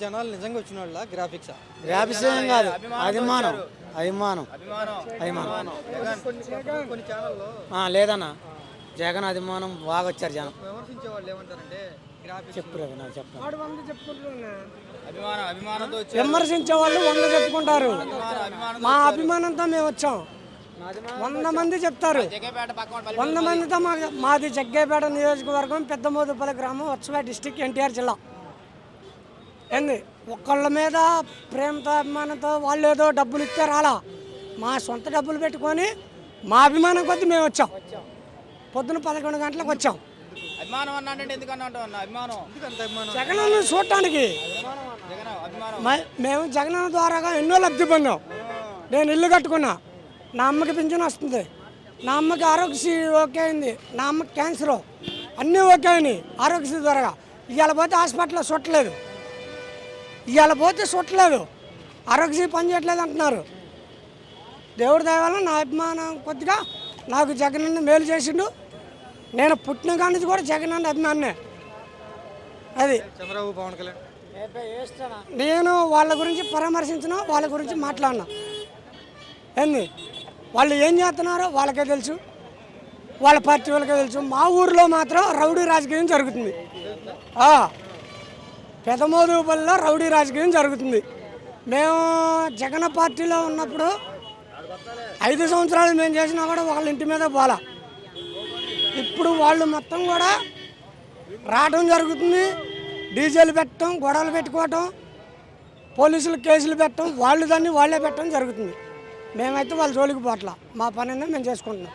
జనాలు నిజంగా వచ్చిన వాళ్ళ గ్రాఫిక్సా గ్రాఫిక్స్ ఏం కాదు. అభిమానం. అభిమానం. అభిమానం. జగన్ కొన్ని ఛానల్లో ఆ, లేదన్న. జగన్ అభిమానం బాగా వచ్చారు జనం. విమర్శించే వాళ్ళు ఏమంటారంటే గ్రాఫిక్స్ చెప్పు రవి నాకు విమర్శించే వాళ్ళు వంద చెప్పుకుంటారు. మా అభిమానంతో మేము వచ్చాం. వంద మంది చెప్తారు. వంద మందితో మాది జగ్గేపేట నియోజకవర్గం పెద్దమోదుపల్లి గ్రామం వత్సవే డిస్టిక్ ఎన్టీఆర్ జిల్లా. ఏంది? ఒక్కళ్ళ మీద ప్రేమతో అభిమానంతో వాళ్ళు ఏదో డబ్బులు ఇస్తే రాలా. మా సొంత డబ్బులు పెట్టుకొని మా అభిమానం కొద్దీ మేము వచ్చాం. పొద్దున పదకొండు గంటలకు వచ్చాం. అభిమానం అన్నా అంటే ఎందుకన్నా అంటావు అన్న? అభిమానం. అంత అభిమానం? జగన్ చూడటానికి జగన్ అభిమానం. మ- మేము జగన్ ద్వారాగా ఎన్నో లబ్ధి పొందాం. నేను ఇల్లు కట్టుకున్నా. నా అమ్మకి పింఛన్ వస్తుంది. నా అమ్మకి ఆరోగ్యశ్రీ ఓకే అయింది. నా అమ్మకి క్యాన్సర్. అన్నీ ఓకే అయినాయి ఆరోగ్యశ్రీ ద్వారా ఇవాళ పోతే హాస్పిటల్లో చుట్టలేదు ఇవాళ పోతే చుట్టలేదు ఆరోగ్యశ్రీ పని చేయట్లేదు అంటున్నారు. దేవుడి దయ వల్ల నా అభిమానం కొద్దిగా నాకు జగన్ అన్న మేలు చేసిండు. నేను పుట్టిన కాడి నుంచి కూడా జగన్ అన్న అభిమానే అది. చంద్రబాబు పవన్ కళ్యాణ్. నేను వాళ్ళ గురించి పరామర్శించిన వాళ్ళ గురించి మాట్లాడినా. ఏంది? వాళ్ళు ఏం చేస్తున్నారో వాళ్ళకే తెలుసు. వాళ్ళ పార్టీ వాళ్ళకే తెలుసు. మా ఊర్లో మాత్రం రౌడీ రాజకీయం జరుగుతుంది. ఆ, పెదమోదుపల్లిలో రౌడీ రాజకీయం జరుగుతుంది. మేము జగన్ పార్టీలో ఉన్నప్పుడు ఐదు సంవత్సరాలు మేము చేసినా కూడా వాళ్ళ ఇంటి మీద పోలా. ఇప్పుడు వాళ్ళు మొత్తం కూడా రావడం జరుగుతుంది. డీజేలు పెట్టడం గొడవలు పెట్టుకోవటం పోలీసులు కేసులు పెట్టడం వాళ్ళు దాన్ని వాళ్ళే పెట్టడం జరుగుతుంది. మేమైతే వాళ్ళ జోలికి పోట్లా. మా పని మేము చేసుకుంటున్నాం.